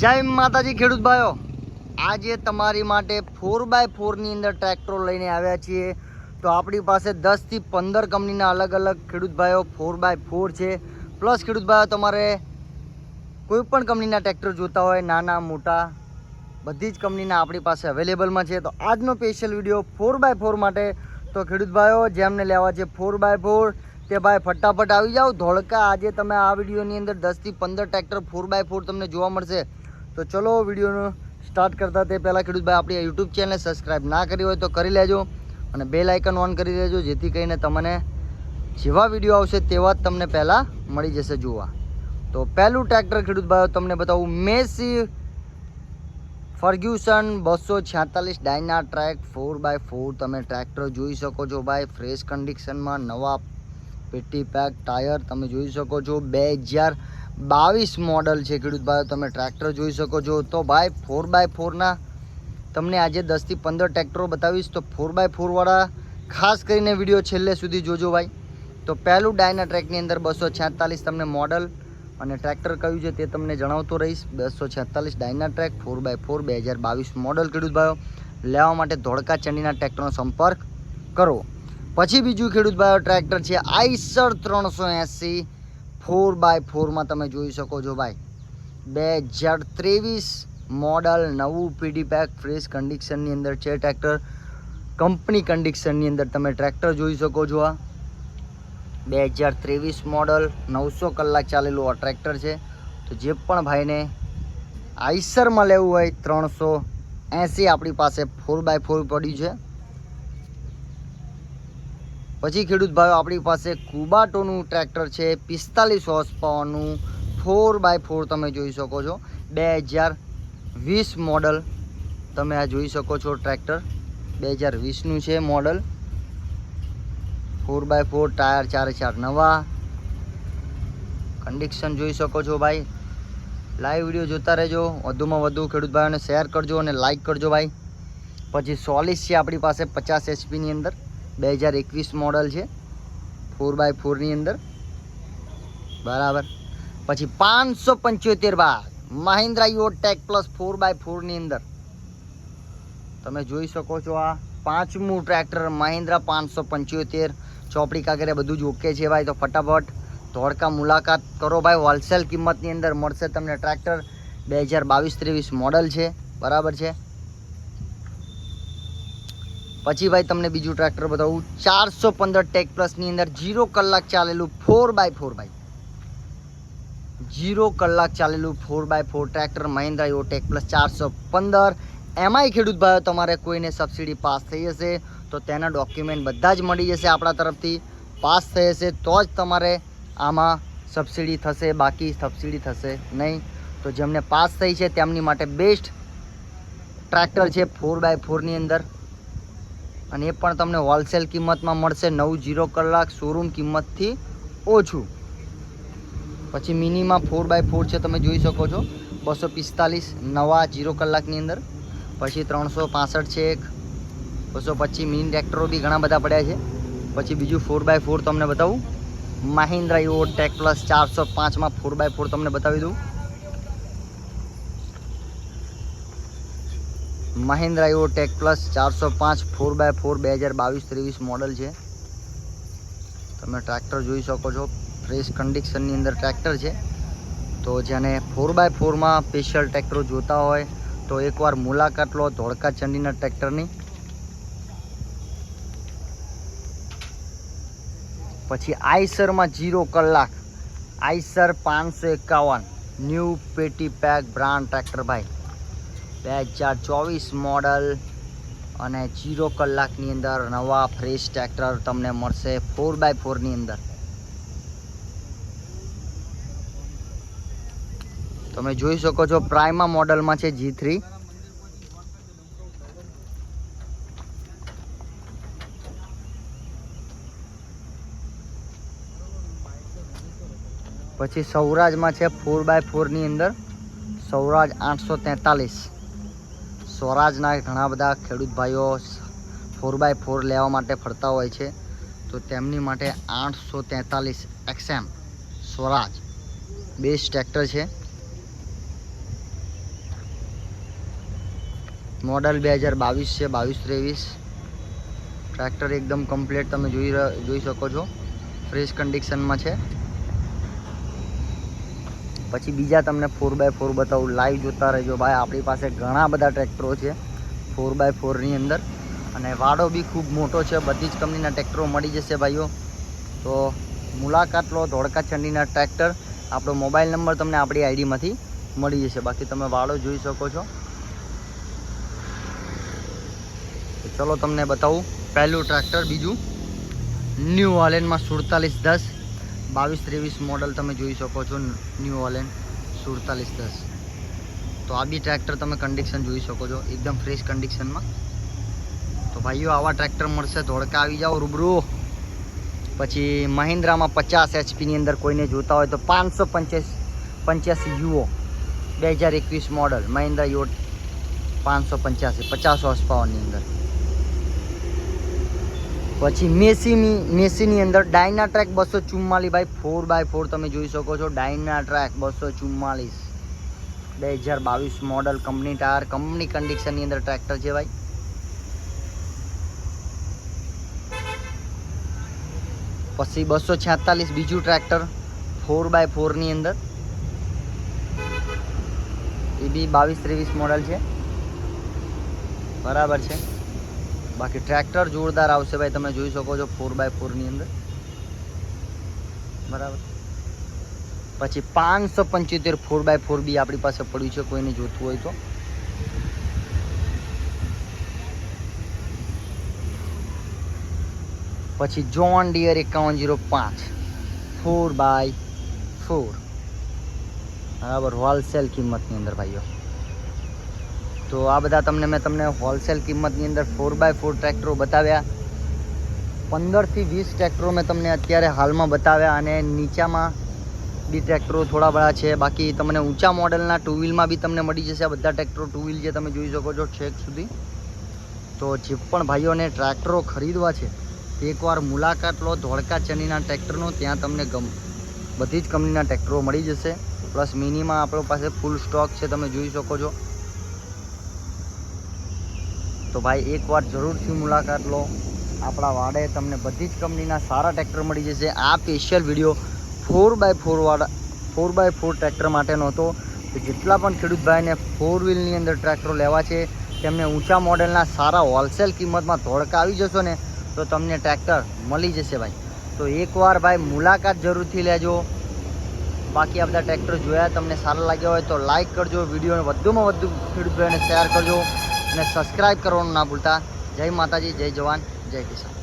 જય માતાજી, ખેડૂત ભાઈઓ. આજે તમારી માટે ફોર બાય ફોરની અંદર ટ્રેક્ટરો લઈને આવ્યા છીએ. તો આપણી પાસે દસથી પંદર કંપનીના અલગ અલગ ખેડૂત ભાઈઓ ફોર બાય ફોર છે. પ્લસ ખેડૂત ભાઈઓ, તમારે કોઈપણ કંપનીના ટ્રેક્ટર જોતા હોય, નાના, મોટા, બધી જ કંપનીના આપણી પાસે અવેલેબલમાં છે. તો આજનો special video four by four માટે. તો ખેડૂત ભાઈઓ જેમને લેવા છે ફોર બાય ફોર તે ભાઈ ફટાફટ આવી જાઓ. ધોળકા, આજે તમે આ વિડીયોની અંદર દસથી પંદર ટ્રેક્ટર ફોર બાય ફોર તમને જોવા મળશે. તો ચલો વિડીયોનું સ્ટાર્ટ કરતા તે પહેલાં ખેડૂતભાઈ આપણી યુટ્યુબ ચેનલને સબસ્ક્રાઈબ ના કરી હોય તો કરી લેજો અને બેલ આઇકન ઓન કરી દેજો, જેથી કરીને તમને જેવા વીડિયો આવશે તેવા જ તમને પહેલાં મળી જશે જોવા. તો પહેલું ટ્રેક્ટર ખેડૂતભાઈ તમને બતાવું, મેસી ફર્ગ્યુસન બસો છ્યાતાલીસ Dynatrack four by four તમે ટ્રેક્ટર જોઈ શકો છો ભાઈ ફ્રેશ કન્ડિશનમાં નવા પેટી પેક ટાયર તમે જોઈ શકો છો. બે હજાર બાવીસ મોડલ છે ખેડૂત ભાઈઓ, તમે ટ્રેક્ટર જોઈ શકો છો. તો ભાઈ ફોર બાય ફોરના તમને આજે દસથી પંદર ટ્રેક્ટરો બતાવીશ. તો ફોર બાય ફોરવાળા ખાસ કરીને વીડિયો છેલ્લે સુધી જોજો ભાઈ. તો પહેલું ડાયના ટ્રેકની અંદર બસો છેતાલીસ તમને મોડલ અને ટ્રેક્ટર કયું છે તે તમને જણાવતો રહીશ. બસો છેતાલીસ Dynatrack four by four બે હજાર બાવીસ મોડલ ખેડૂત ભાઈઓ. લેવા માટે ધોળકા ચંડીના ટ્રેક્ટરનો સંપર્ક કરો. પછી બીજું ખેડૂત ભાઈઓ ટ્રેક્ટર છે આઈસર ત્રણસો એંસી. ફોર બાય ફોરમાં તમે જોઈ શકો છો ભાઈ. બે હજાર ત્રેવીસ મોડલ નવું પીડી પેક ફ્રેશ કન્ડિશનની અંદર છે ટ્રેક્ટર કંપની કન્ડિશનની અંદર તમે ટ્રેક્ટર જોઈ શકો છો આ. બે હજાર ત્રેવીસ મોડલ નવસો કલાક ચાલેલું આ ટ્રેક્ટર છે. તો જે પણ ભાઈને આઈસરમાં લેવું હોય ત્રણસો એંસી આપણી પાસે ફોર બાય ફોર પડ્યું છે. પછી ખેડૂત ભાઈઓ, આપણી પાસે કુબાટોનું ટ્રેક્ટર છે, પિસ્તાલીસ હોર્સ પાવરનું ફોર બાય ફોર તમે જોઈ શકો છો. બે હજાર વીસ મોડલ તમે આ જોઈ શકો છો ટ્રેક્ટર. બે હજાર વીસનું છે model four by four tyre ચારે ચાર નવા. કન્ડિશન જોઈ શકો છો ભાઈ. લાઈવ વીડિયો જોતા રહેજો. વધુમાં વધુ ખેડૂત ભાઈઓને શેર કરજો અને લાઇક કરજો ભાઈ. પછી સોલિસ છે આપણી પાસે પચાસ એચપીની અંદર. બે હજાર એકવીસ મોડલ છે. ફોર બાય ફોરની અંદર. બરાબર. પછી પાંચસો પંચોતેર બાદ Mahindra Yuvo tech plus four by ફોરની અંદર. તમે જોઈ શકો છો આ પાંચમું ટ્રેક્ટર મહિન્દ્રા પાંચસો પંચોતેર. ચોપડી કાગરે બધું જ ઓકે છે ભાઈ. તો ફટાફટ ધોળકા મુલાકાત કરો ભાઈ. હોલસેલ કિંમતની અંદર મળશે તમને ટ્રેક્ટર બે હજાર બાવીસ ત્રેવીસ મોડલ છે. બરાબર છે. પછી ભાઈ તમને બીજું ટ્રેક્ટર બતાવું. ચારસો પંદર ટેક પ્લસની અંદર જીરો કલાક ચાલેલું four by four by zero કલાક ચાલેલું four by four tractor Mahindra Yuvo tech plus ચારસો પંદર. એમાંય ખેડૂત ભાઈઓ તમારે કોઈને સબસિડી પાસ થઈ હશે, તો તેના ડોક્યુમેન્ટ બધા જ મળી જશે આપણા તરફથી. પાસ થઈ હશે તો જ તમારે આમાં સબસિડી થશે, બાકી સબસિડી થશે નહીં. તો જેમને પાસ થઈ છે તેમની માટે બેસ્ટ ટ્રેક્ટર છે ફોર બાય ફોરની અંદર. અને એ પણ તમને હોલસેલ કિંમતમાં મળશે નવ જીરો કલાક. શોરૂમ કિંમતથી ઓછું. પછી મિનિમાં ફોર બાય ફોર છે, તમે જોઈ શકો છો. બસો પિસ્તાલીસ નવા જીરો કલાકની અંદર. પછી ત્રણસો પાસઠ છે એક. બસો પચીસ મિની ટ્રેક્ટરો બી ઘણા બધા પડ્યા છે. પછી બીજું ફોર બાય ફોર તમને બતાવું. મહિન્દ્રા યુઓ ટેક પ્લસ ચારસો પાંચમાં ફોર બાય ફોર તમને બતાવી દઉં. મહિન્દ્રા યુઓ ટેક પ્લસ ચારસો પાંચ ફોર બાય ફોર બે હજાર બાવીસ ત્રેવીસ મોડલ છે. તમે ટ્રેક્ટર જોઈ શકો છો. ફ્રેશ કન્ડિશનની અંદર ટ્રેક્ટર છે. તો જેને ફોર બાય ફોરમાં સ્પેશિયલ ટ્રેક્ટરો જોતા હોય, તો એકવાર મુલાકાત લો ધોળકા ચંડીના ટ્રેક્ટરની પછી આઈસરમાં જીરો કલાક. આઈસર પાંચસો એકાવન. ન્યૂ પેટી પેક બ્રાન્ડ ટ્રેક્ટર ભાઈ. બે હજાર ચોવીસ મોડલ અને જીરો કલાકની અંદર નવા ફ્રેશ ટ્રેક્ટર તમને મળશે ફોર બાય ફોરની અંદર. તમે જોઈ શકો છો પ્રાઇમા મોડલમાં છે જી થ્રી. પછી સૌરાજમાં છે ફોર બાય ફોરની અંદર. સૌરાજ આઠસો તેતાલીસ. સ્વરાજના ઘણા બધા ખેડૂત ભાઈઓ ફોર બાય ફોર લેવા માટે ફરતા હોય છે. તો તેમની માટે આઠસો તેતાલીસ એક્સએમ સ્વરાજ બેસ્ટ ટ્રેક્ટર છે. મોડલ બે હજાર બાવીસ છે, બાવીસ ત્રેવીસ. ટ્રેક્ટર એકદમ કમ્પ્લીટ તમે જોઈ જોઈ શકો છો. ફ્રેશ કન્ડિશનમાં છે. પછી બીજા તમને ફોર બાય ફોર બતાવું. લાઈવ જોતા રહેજો ભાઈ. આપણી પાસે ઘણા બધા ટ્રેક્ટરો છે. ફોર બાય ફોરની અંદર. અને વાડો બી ખૂબ મોટો છે. બધી જ કંપનીના ટ્રેક્ટરો મળી જશે ભાઈઓ. તો મુલાકાત લો ધોળકા ચંડીના ટ્રેક્ટર આપણો મોબાઈલ નંબર તમને આપણી આઈડીમાંથી મળી જશે. બાકી તમે વાડો જોઈ શકો છો. ચલો તમને બતાવું. પહેલું ટ્રેક્ટર બીજું. ન્યૂ હોલેન્ડમાં સુડતાલીસ દસ. બાવીસ ત્રેવીસ મોડલ તમે જોઈ શકો છો ન્યૂ ઓલેન્ડ સુડતાલીસ દસ. તો આ બી ટ્રેક્ટર તમે કન્ડિશન જોઈ શકો છો, એકદમ ફ્રેશ કન્ડિશનમાં તો ભાઈઓ, આવા ટ્રેક્ટર મળશે ધોળકા આવી જાઓ, રૂબરૂ. પછી મહિન્દ્રામાં પચાસ એચપીની અંદર કોઈને જોતા હોય તો પાંચસો પંચ્યાસી યુઓ બે હજાર એકવીસ મોડલ મહિન્દ્રા યોટ પાંચસો પંચ્યાસી, પચાસ હોર્સ અંદર. પછી મેસીની મેસીની અંદર ડાયના ટ્રેક બસો ચુમ્માલીસ ભાઈ ફોર બાય ફોર તમે જોઈ શકો છો. ડાયના ટ્રેક બસો ચુમ્માલીસ. બે હજાર બાવીસ મોડલ કંપની ટાયર કંપની કન્ડિશનની અંદર ટ્રેક્ટર છે ભાઈ. પછી બસો છેતાલીસ બીજું ટ્રેક્ટર ફોર બાય ફોરની અંદર. એ બી બાવીસ ત્રેવીસ મોડલ છે. બરાબર છે. બાકી ટ્રેક્ટર જોરદાર આવશે ભાઈ, તમે જોઈ શકો છો ફોર બાય ફોરની અંદર. બરાબર. પછી પાંચસો પંચોતેર ફોર બાય ફોર બી આપણી પાસે પડ્યું છે, કોઈને જોતું હોય તો. પછી જોન ડિયર એકાવન જીરો પાંચ. Four by four. બરાબર, હોલસેલ કિંમતની અંદર ભાઈઓ. તો આ બધા તમને મેં તમને હોલસેલ કિંમતની અંદર ફોર બાય ફોર ટ્રેક્ટરો બતાવ્યા. પંદરથી વીસ ટ્રેક્ટરો મેં તમને અત્યારે હાલમાં બતાવ્યા અને નીચામાં બી ટ્રેક્ટરો થોડા બધા છે. બાકી તમને ઊંચા મોડલના ટુ વ્હીલમાં બી તમને મળી જશે બધા ટ્રેક્ટરો ટુ વ્હીલ જે તમે જોઈ શકો છો છેક સુધી. તો જે પણ ભાઈઓને ટ્રેક્ટરો ખરીદવા છે, એકવાર મુલાકાત લો ધોળકા ચનીના ટ્રેક્ટરનો ત્યાં તમને ગમ, બધી જ કંપનીના ટ્રેક્ટરો મળી જશે. પ્લસ મિનીમાં આપણો પાસે ફૂલ સ્ટોક છે, તમે જોઈ શકો છો. તો ભાઈ એકવાર જરૂરથી મુલાકાત લો. આપણા વાડે તમને બધી જ કંપનીના સારા ટ્રેક્ટર મળી જશે. આ special video four by four વાળા ફોર બાય ફોર ટ્રેક્ટર માટેનો હતો. તો જેટલા પણ ખેડૂત ભાઈને ફોર વ્હીલની અંદર ટ્રેક્ટરો લેવા છે, તેમને ઊંચા મોડેલના સારા હોલસેલ કિંમતમાં ધોળકા આવી જશો ને, તો તમને ટ્રેક્ટર મળી જશે ભાઈ. તો એકવાર ભાઈ, મુલાકાત જરૂરથી લેજો. બાકી આ બધા ટ્રેક્ટર જોયા, તમને સારા લાગ્યા હોય તો લાઇક કરજો. વિડીયોને વધુમાં વધુ ખેડૂત ભાઈને શેર કરજો. અને સબસ્ક્રાઈબ કરવાનું ના ભૂલતા. જય માતાજી જય જવાન જય કિસાન.